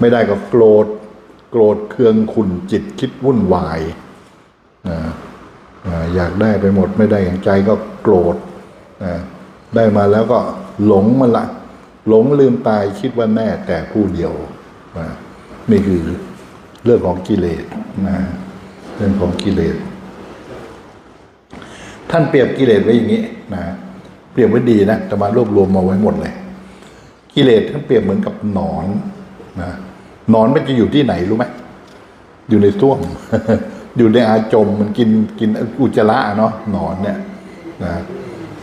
ไม่ได้ก็โกรธโกรธเคืองขุนจิตคิดวุ่นวายอยากได้ไปหมดไม่ได้อย่างใจก็โกรธได้มาแล้วก็หลงมันละหลงลืมตายคิดว่าแน่แต่ผู้เดียวนะนี่คือเรื่องของกิเลสนะเรื่องของกิเลส ท่านเปรียบกิเลสไว้อย่างนี้นะเปรียบไว้ดีนะแต่มารวบรวมมาไว้หมดเลย กิเลสท่านเปรียบเหมือนกับหนอน นะนอนมันจะอยู่ที่ไหนรู้ไหมอยู่ในส้วมอยู่ในอาจมมันกินกินอุจจาระเนาะนอนเนี่ยนะ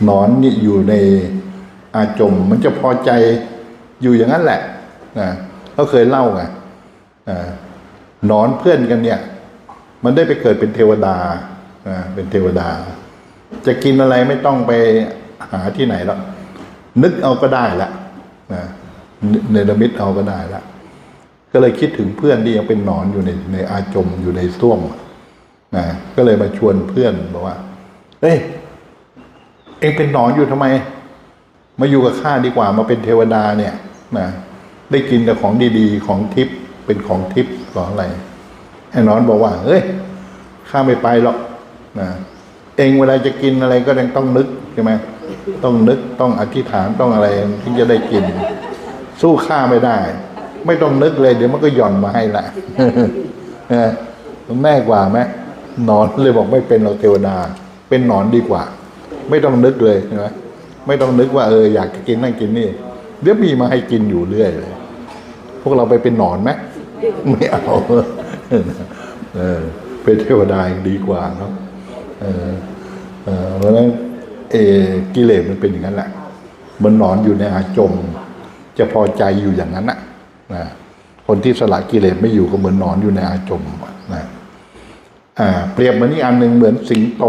นอนนี่อยู่ในอาจมมันจะพอใจอยู่อย่างนั้นแหละนะเขาเคยเล่าไงอ่าหนอนเพื่อนกันเนี่ย มันได้ไปเกิดเป็นเทวดาเป็นเทวดา จะกินอะไรไม่ต้องไปหาที่ไหนหรอกนึกเอาก็ได้ละนะเนรมิตเอาก็ได้ละ ก็เลยคิดถึงเพื่อนที่ยังเป็นหนอนอยู่ในในอาจมอยู่ในส้วมนะก็เลยมาชวนเพื่อนบอกว่าเอ้ยเองเป็นหนอนอยู่ทำไม มาอยู่กับข้าดีกว่ามาเป็นเทวดาเนี่ยนะได้กินแต่ของดีๆ ของทิพย์เป็นของทิพย์ของอะไรไอ้นอนบอกว่าเฮ้ยข้าไม่ไปหรอกนะเองเวลาจะกินอะไรก็ยังต้องนึกใช่ไหมต้องนึกต้องอธิษฐานต้องอะไรถึงจะได้กิน สู้ข้าไม่ได้ ไม่ต้องนึกเลย เดี๋ยวมันก็หย่อนมาให้ละเออมันแน่กว่าไหมหนอนเลยบอกไม่เป็นเราเทวดา เป็นหนอนดีกว่า ไม่ต้องนึกเลยใช่ไหมไม่ต้องนึกว่าเอออยากจะกินนั่นกินนี่ เดี๋ยวมีมาให้กินอยู่เรื่อยเลย พวกเราไปเป็นหนอนไหมไม่เอาเออเป็นเทวดายังดีกว่าเนาะเออเออเพราะฉะนั้นเออกิเลสมันเป็นอย่างนั้นแหละมันหนอนอยู่ในอาจม จะพอใจอยู่อย่างนั้นนะ นะคนที่สละกิเลสไม่อยู่ก็เหมือนนอนอยู่ในอาจมนะอ่าเปรียบเหมือนอีกอันหนึ่งเหมือนสิงโต